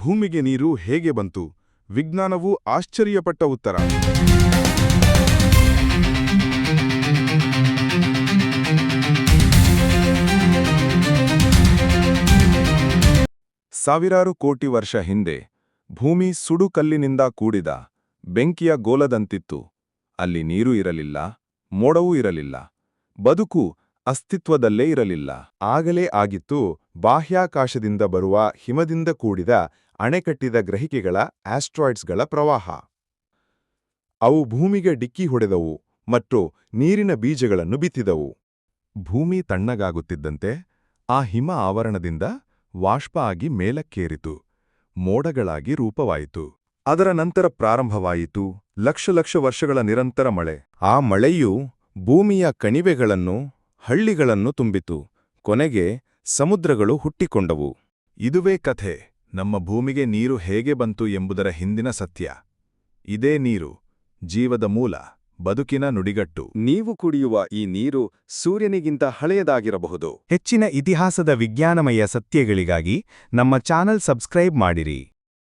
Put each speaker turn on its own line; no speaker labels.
ಭೂಮಿಗೆ ನೀರು ಹೇಗೆ ಬಂತು? ವಿಜ್ಞಾನವು ಆಶ್ಚರ್ಯಪಟ್ಟ ಉತ್ತರ. ಸಾವಿರಾರು ಕೋಟಿ ವರ್ಷ ಹಿಂದೆ, ಭೂಮಿ ಸುಡುಕಲ್ಲಿನಿಂದ ಕೂಡಿದ, ಬೆಂಕಿಯ ಗೋಲದಂತಿತ್ತು. ಅಲ್ಲಿ ನೀರು ಇರಲಿಲ್ಲ, ಮೋಡವೂ ಇರಲಿಲ್ಲ, ಬದುಕು ಅಸ್ತಿತ್ವದಲ್ಲೇ ಇರಲಿಲ್ಲ. ಆಗಲೇ ಆಗಿತ್ತು, ಬಾಹ್ಯಾಕಾಶದಿಂದ ಬರುವ ಹಿಮದಿಂದ ಕೂಡಿದ ಅಣೆಕಟ್ಟಿದ ಗ್ರಹಿಕೆಗಳ ಆಸ್ಟ್ರಾಯ್ಡ್ಸ್ಗಳ ಪ್ರವಾಹ. ಅವು ಭೂಮಿಗೆ ಡಿಕ್ಕಿ ಹೊಡೆದವು ಮತ್ತು ನೀರಿನ ಬೀಜಗಳನ್ನು ಬಿತ್ತಿದವು. ಭೂಮಿ ತಣ್ಣಗಾಗುತ್ತಿದ್ದಂತೆ ಆ ಹಿಮ ಆವರಣದಿಂದ ವಾಷ್ಪ ಆಗಿ ಮೇಲಕ್ಕೇರಿತು, ಮೋಡಗಳಾಗಿ ರೂಪವಾಯಿತು. ಅದರ ನಂತರ ಪ್ರಾರಂಭವಾಯಿತು, ಲಕ್ಷ ಲಕ್ಷ ವರ್ಷಗಳ ನಿರಂತರ ಮಳೆ. ಆ ಮಳೆಯು ಭೂಮಿಯ ಕಣಿವೆಗಳನ್ನು, ಹಳ್ಳಿಗಳನ್ನು ತುಂಬಿತು, ಕೊನೆಗೆ ಸಮುದ್ರಗಳು ಹುಟ್ಟಿಕೊಂಡವು. ಇದುವೇ ಕಥೆ. ನಮ್ಮ ಭೂಮಿಗೆ ನೀರು ಹೇಗೆ ಬಂತು ಎಂಬುದರ ಹಿಂದಿನ ಸತ್ಯ. ಇದೇ ನೀರು ಜೀವದ ಮೂಲ ಬದುಕಿನ ನುಡಿಗಟ್ಟು. ನೀವು ಕುಡಿಯುವ ಈ ನೀರು ಸೂರ್ಯನಿಗಿಂತ ಹಳೆಯದಾಗಿರಬಹುದು.
ಹೆಚ್ಚಿನ ಇತಿಹಾಸದ ವಿಜ್ಞಾನಮಯ ಸತ್ಯಗಳಿಗಾಗಿ ನಮ್ಮ ಚಾನಲ್ ಸಬ್ಸ್ಕ್ರೈಬ್ ಮಾಡಿರಿ.